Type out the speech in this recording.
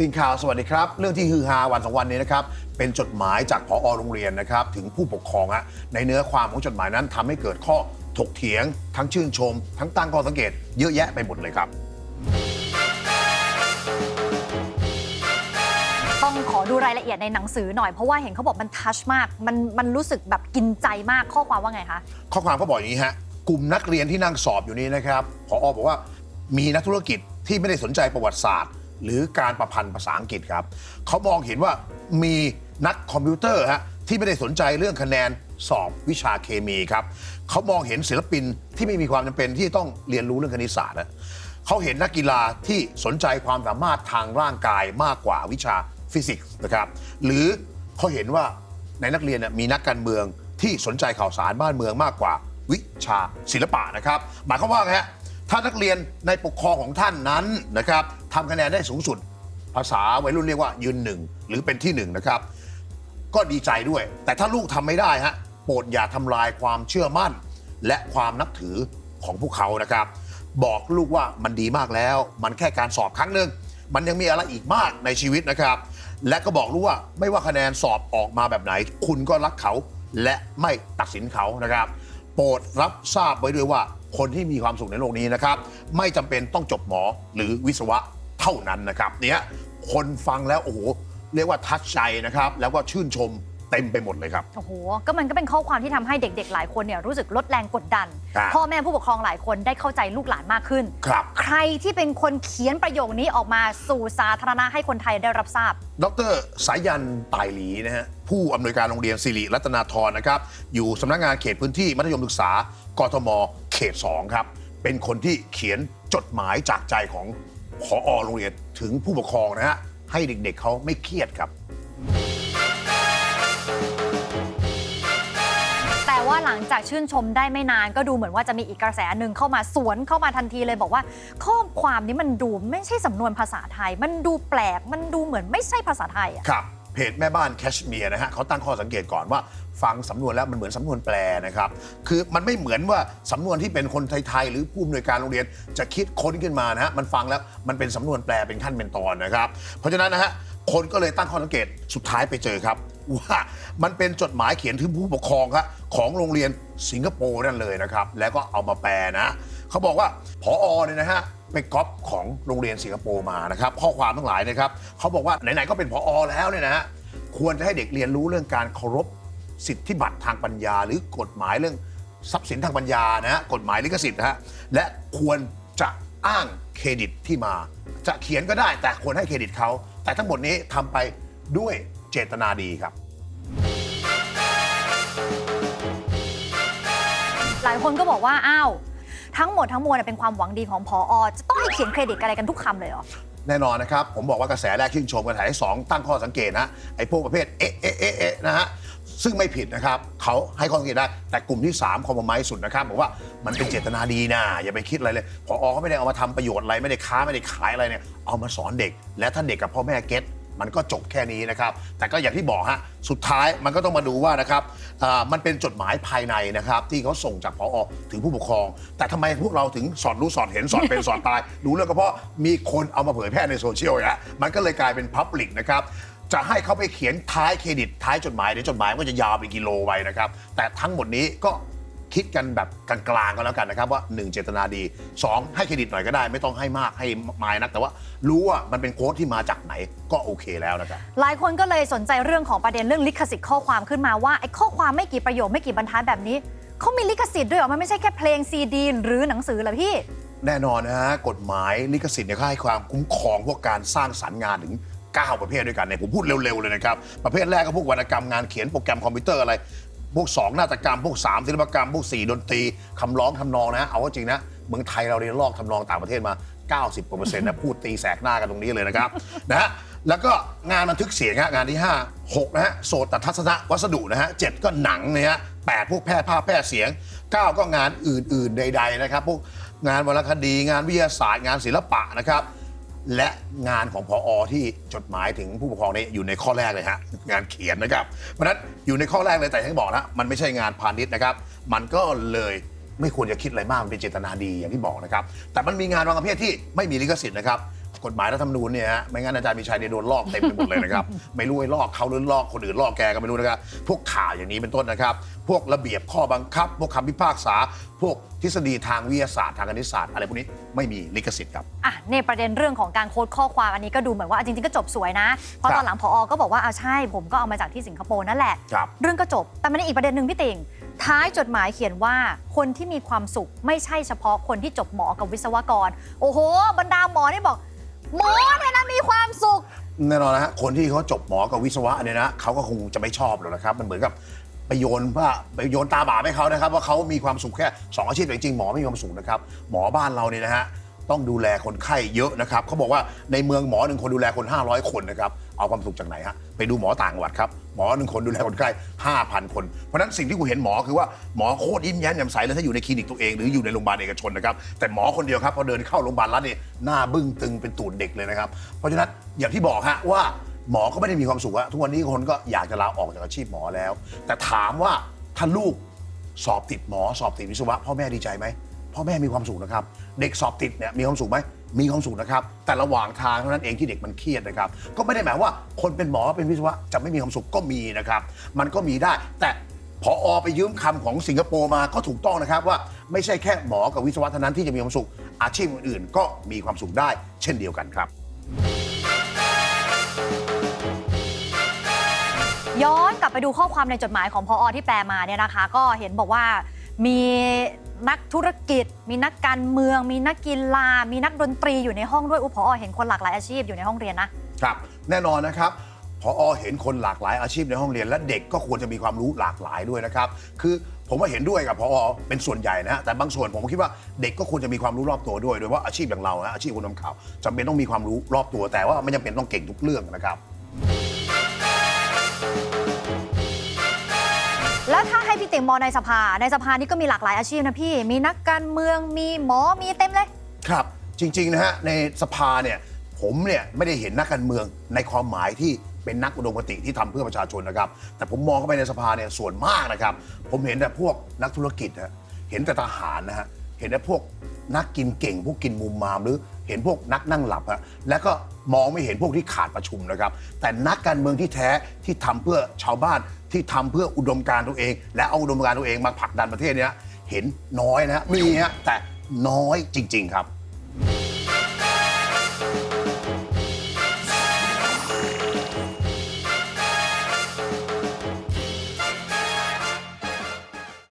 ตินข่าวสวัสดีครับ เรื่องที่ฮือฮาวันสองวันนี้นะครับ เป็นจดหมายจากผอโรงเรียนนะครับ ถึงผู้ปกครองฮะในเนื้อความของจดหมายนั้นทำให้เกิดข้อถกเถียง ทั้งชื่นชม ทั้งตั้งข้อสังเกต เยอะแยะไปหมดเลยครับ ต้องขอดูรายละเอียดในหนังสือหน่อย เพราะว่าเห็นเขาบอกมันทัชมาก มันมันรู้สึกแบบกินใจมากข้อความว่าไงคะข้อความเขาบอกอย่างนี้ฮะกลุ่มนักเรียนที่นั่งสอบอยู่นี้นะครับผอบอกว่ามีนักธุรกิจที่ไม่ได้สนใจประวัติศาสตร์ หรือการประพันธ์ภาษาอังกฤษครับ เขามองเห็นว่ามีนักคอมพิวเตอร์ฮะที่ไม่ได้สนใจเรื่องคะแนนสอบวิชาเคมีครับเขามองเห็นศิลปินที่ไม่มีความจำเป็นที่ต้องเรียนรู้เรื่องคณิตศาสตร์นะเขาเห็นนักกีฬาที่สนใจความสามารถทางร่างกายมากกว่าวิชาฟิสิกส์นะครับ หรือเขาเห็นว่าในนักเรียนเนี่ยมีนักการเมืองที่สนใจข่าวสารบ้านเมืองมากกว่าวิชาศิลปะนะครับ หมายความว่าไงฮะ ถ้านักเรียนในปกครองของท่านนั้นนะครับทำคะแนนได้สูงสุด ภาษาวัยรุ่นเรียกว่ายืนหนึ่งหรือเป็นที่หนึ่งนะครับ ก็ดีใจด้วย แต่ถ้าลูกทำไม่ได้ฮะโปรดอย่าทำลายความเชื่อมั่น และความนับถือของพวกเขานะครับ บอกลูกว่ามันดีมากแล้ว มันแค่การสอบครั้งหนึ่งมันยังมีอะไรอีกมากในชีวิตนะครับ และก็บอกลูกว่าไม่ว่าคะแนนสอบออกมาแบบไหน คุณก็รักเขาและไม่ตัดสินเขานะครับ ปรดรับทราบไว้ด้วยว่าคนที่มีความสุขในโลกนี้นะครับ ไม่จำเป็นต้องจบหมอหรือวิศวะเท่านั้นนะครับเนี่ยคนฟังแล้วโอ้โหเรียกว่าทัดใจนะครับ แล้วก็ชื่นชม เต็มไปหมดเลยครับ โอ้โห ก็มันก็เป็นข้อความที่ทำให้เด็ก ๆ หลายคนเนี่ยรู้สึกลดแรงกดดันครับพ่อแม่ผู้ปกครองหลายคนได้เข้าใจลูกหลานมากขึ้น ครับ ใครที่เป็นคนเขียนประโยคนี้ออกมาสู่สาธารณะให้คนไทยได้รับทราบ ดรสายันตายหลีนะฮะ ผู้อำนวยการโรงเรียนสิริรัตนาธรนะครับ อยู่สำนักงานเขตพื้นที่มัธยมศึกษากทม เขต 2 ครับ เป็นคนที่เขียนจดหมายจากใจของผอโรงเรียนถึงผู้ปกครองนะฮะ ให้เด็กๆเขาไม่เครียดครับ ว่าหลังจากชื่นชมได้ไม่นาน ก็ดูเหมือนว่าจะมีอีกกระแสหนึ่งเข้ามาสวนเข้ามาทันทีเลยบอกว่า ข้อความนี้มันดูไม่ใช่สำนวนภาษาไทย มันดูแปลกมันดูเหมือนไม่ใช่ภาษาไทยอะ ครับเพจแม่บ้านแคชเมียร์นะฮะเขาตั้งข้อสังเกตก่อนว่าฟังสำนวนแล้วมันเหมือนสำนวนแปลนะครับ คือมันไม่เหมือนว่าสำนวนที่เป็นคนไทยๆหรือผู้อำนวยการโรงเรียนจะคิดค้นขึ้นมานะฮะมันฟังแล้วมันเป็นสำนวนแปลเป็นขั้นเป็นตอนนะครับ เพราะฉะนั้นนะฮะคนก็เลยตั้งข้อสังเกตสุดท้ายไปเจอครับ ว่ามันเป็นจดหมายเขียนถึงผู้ปกครองครับของโรงเรียนสิงคโปร์นั่นเลยนะครับ แล้วก็เอามาแปลนะเขาบอกว่าพอเนี่ยนะฮะไปก๊อปของโรงเรียนสิงคโปร์มานะครับข้อความทั้งหลายนะครับเขาบอกว่าไหนๆก็เป็นพอแล้วเนี่ยนะฮะควรจะให้เด็กเรียนรู้เรื่องการเคารพสิทธิบัตรทางปัญญา หรือกฎหมายเรื่องทรัพย์สินทางปัญญานะฮะกฎหมายลิขสิทธิ์นะฮะและควรจะอ้างเครดิตที่มา จะเขียนก็ได้แต่ควรให้เครดิตเขาแต่ทั้งหมดนี้ทำไปด้วยเจตนาดีครับ ลายคนก็บอกว่าอ้าวทั้งหมดทั้งมวลเนยเป็นความหวังดีของพอจะต้องให้เขียนเครดิตอะไรกันทุกคำเลยเหรอ แน่นอนนะครับ ผมบอกว่ากระแสแรกชื่นชมกระแสที่สองตั้งข้อสังเกตนะไอ้พวกประเภทเอ๊ะเอ๊ะเอ๊ะเอ๊ะนะฮะซึ่งไม่ผิดนะครับเขาให้ข้อสังเกตได้ แต่กลุ่มที่ 3 คอมไมสุดนะครับบอกว่ามันเป็นเจตนาดีนะอย่าไปคิดอะไรเลยพอเขาไม่ได้เอามาทำประโยชน์อะไรไม่ได้ค้าไม่ได้ขายอะไรเนี่ยเอามาสอนเด็ก และถ้าเด็กกับพ่อแม่เก็ต มันก็จบแค่นี้นะครับ แต่ก็อย่างที่บอกฮะสุดท้ายมันก็ต้องมาดูว่านะครับอ่ามันเป็นจดหมายภายในนะครับ ที่เขาส่งจากพออถึงผู้ปกครอง แต่ทำไมพวกเราถึงสอนรู้สอนเห็นสอนเป็น สอนตาย รู้เรื่องก็เพราะมีคนเอามาเผยแพร่ในโซเชียลนะมันก็เลยกลายเป็นพับลิกนะครับจะให้เขาไปเขียนท้ายเครดิตท้ายจดหมายเดี๋ยวจดหมายมันก็จะยาวเป็นกิโลไว้นะครับ แต่ทั้งหมดนี้ก็ คิดกันแบบกลางๆก็แล้วกันนะครับว่า 1 เจตนาดี 2 ให้เครดิตหน่อยก็ได้ ไม่ต้องให้มากให้มายนักแต่ว่ารู้ว่ามันเป็นโค้ดที่มาจากไหนก็โอเคแล้วนะครับหลายคนก็เลยสนใจเรื่องของประเด็นเรื่องลิขสิทธิ์ข้อความขึ้นมาว่าไอ้ข้อความไม่กี่ประโยคไม่กี่บรรทัดแบบนี้เขามีลิขสิทธิ์ด้วยเหรอมันไม่ใช่แค่เพลงซีดีหรือหนังสือเหรอพี่ แน่นอนนะฮะกฎหมายลิขสิทธิ์เนี่ยเขาให้ความคุ้มครองพวกการสร้างสรรค์งานถึง 9 ประเภทด้วยกันเนี่ยผมพูดเร็วๆเลยนะครับ ประเภทแรกก็พวกวรรณกรรมงานเขียนโปรแกรมคอมพิวเตอร์อะไร พวก2นาฏกรรมพวก3ศิลปกรรมพวก4ดนตรีคำร้องทำนองนะ เอาว่าจริงนะเมืองไทยเราเรียนลอกทำนองต่างประเทศมา 90กว่าเปอร์เซ็นต์นะพูดตีแสกหน้ากันตรงนี้เลยนะครับ นะฮะแล้วก็งานบันทึกเสียงฮะงานที่ 5 6นะฮะโสตทัศนวัสดุนะฮะ7ก็หนังเนี่ยฮะ8พวกแพร่ภาพแพร่เสียง 9 ก็งานอื่น ๆ ใด ๆ นะครับ พวกงานวรรณคดีงานวิทยาศาสตร์งานศิลปะนะครับ และงานของพออที่จดหมายถึงผู้ปกครองนี่อยู่ในข้อแรกเลยฮะงานเขียนนะครับ เพราะนั้นอยู่ในข้อแรกเลยแต่อย่างที่บอกนะมันไม่ใช่งานพาณิชย์นะครับ มันก็เลยไม่ควรจะคิดอะไรมากมันเป็นเจตนาดีอย่างที่บอกนะครับ แต่มันมีงานบางประเภทที่ไม่มีลิขสิทธิ์นะครับ กฎหมายรัฐธรรมนูญเนี่ยฮะไม่งั้นอาจารย์มีชัยเนี่ยโดนลอกเต็มไปหมดเลยนะครับ ไม่รู้ไอ้ลอกเขาหรือลอกคนอื่นลอกแกก็ไม่รู้นะครับ พวกข่าวอย่างนี้เป็นต้นนะครับ พวกระเบียบข้อบังคับ พวกคำพิพากษา พวกทฤษฎีทางวิทยาศาสตร์ทางคณิตศาสตร์อะไรพวกนี้ไม่มีลิขสิทธิ์ครับ อะในประเด็นเรื่องของการโค้ดข้อความอันนี้ก็ดูเหมือนว่าอะจริงๆก็จบสวยนะเพราะครับตอนหลังพอก็บอกว่าเอาใช่ผมก็เอามาจากที่สิงคโปร์นั่นแหละ ครับ เรื่องก็จบ แต่มันมีอีกประเด็นหนึ่งพี่ติ่งท้ายจดหมายเขียนว่าคนที่มีความสุขไม่ใช่เฉพาะคนที่จบหมอกับวิศวกร โอ้โห บรรดาหมอนี่บอก หมอเนี่ยนะมีความสุข แน่นอนนะฮะคนที่เขาจบหมอกับวิศวะเนี่ยนะเขาก็คงจะไม่ชอบหรอกนะครับ มันเหมือนกับไปโยนว่าไปโยนตาบาปให้เขานะครับ ว่าเขามีความสุขแค่สองอาชีพแต่จริงๆหมอไม่มีความสุขนะครับ หมอบ้านเราเนี่ยนะฮะ ต้องดูแลคนไข้เยอะนะครับเขาบอกว่าในเมืองหมอหนึ่งคนดูแลคน 500 คนนะครับเอาความสุขจากไหนฮะไปดูหมอต่างจังหวัดครับหมอหนึ่งคนดูแลคนไข้5,000 คนเพราะฉะนั้นสิ่งที่กูเห็นหมอคือว่าหมอโคตรยิ้มแย้มแจ่มใสเลยถ้าอยู่ในคลินิกตัวเองหรืออยู่ในโรงพยาบาลเอกชนนะครับแต่หมอคนเดียวครับพอเดินเข้าโรงพยาบาลรัฐเนี่ยหน้าบึ้งตึงเป็นตูดเด็กเลยนะครับเพราะฉะนั้นอย่างที่บอกฮะว่าหมอก็ไม่ได้มีความสุขอะทุกวันนี้คนก็อยากจะลาออกจากอาชีพหมอแล้ว แต่ถามว่าถ้าลูกสอบติดหมอสอบติดวิศวะพ่อแม่ดีใจไหม พ่อแม่มีความสุขนะครับ เด็กสอบติดเนี่ยมีความสุขไหมมีความสุขนะครับ แต่ระหว่างทางเท่านั้นเองที่เด็กมันเครียดนะครับ ก็ไม่ได้หมายว่าคนเป็นหมอเป็นวิศวะจะไม่มีความสุขก็มีนะครับ มันก็มีได้ แต่พออไปยืมคำของสิงคโปร์มาก็ถูกต้องนะครับว่าไม่ใช่แค่หมอกับวิศวะเท่านั้นที่จะมีความสุข อาชีพอื่นๆก็มีความสุขได้ เช่นเดียวกันครับ ย้อนกลับไปดูข้อความในจดหมายของพออที่แปลมาเนี่ยนะคะ ก็เห็นบอกว่า มีนักธุรกิจ มีนักการเมือง มีนักกีฬา มีนักดนตรีอยู่ในห้องด้วยอุพอเห็นคนหลากหลายอาชีพอยู่ในห้องเรียนนะครับ แน่นอนนะครับพอเห็นคนหลากหลายอาชีพในห้องเรียน และเด็กก็ควรจะมีความรู้หลากหลายด้วยนะครับ คือผมว่าเห็นด้วยกับพอเป็นส่วนใหญ่นะฮะแต่บางส่วนผมคิดว่าเด็กก็ควรจะมีความรู้รอบตัวด้วยโดยเฉพาะอาชีพอย่างเรานะอาชีพคนทำข่าวจำเป็นต้องมีความรู้รอบตัวแต่ว่าไม่จำเป็นต้องเก่งทุกเรื่องนะครับ แล้วถ้าให้พี่ติ๋มมองในสภา ในสภานี่ก็มีหลากหลายอาชีพนะพี่ มีนักการเมือง มีหมอ มีเต็มเลย ครับ จริงๆนะฮะในสภาเนี่ยผมเนี่ยไม่ได้เห็นนักการเมืองในความหมายที่เป็นนักอุดมคติที่ทำเพื่อประชาชนนะครับ แต่ผมมองเข้าไปในสภาเนี่ยส่วนมากนะครับ ผมเห็นแต่พวกนักธุรกิจฮะเห็นแต่ทหารนะฮะเห็นแต่พวก นักกินเก่ง พวกกินมุมมามหรือเห็นพวกนักนั่งหลับฮะแล้วก็มองไม่เห็นพวกที่ขาดประชุมนะครับ แต่นักการเมืองที่แท้ที่ทำเพื่อชาวบ้านที่ทำเพื่ออุดมการณ์ตัวเอง และเอาอุดมการณ์ตัวเองมาผลักดันประเทศเนี้ยเห็นน้อยนะฮะมีฮะแต่น้อยจริง ๆ ครับ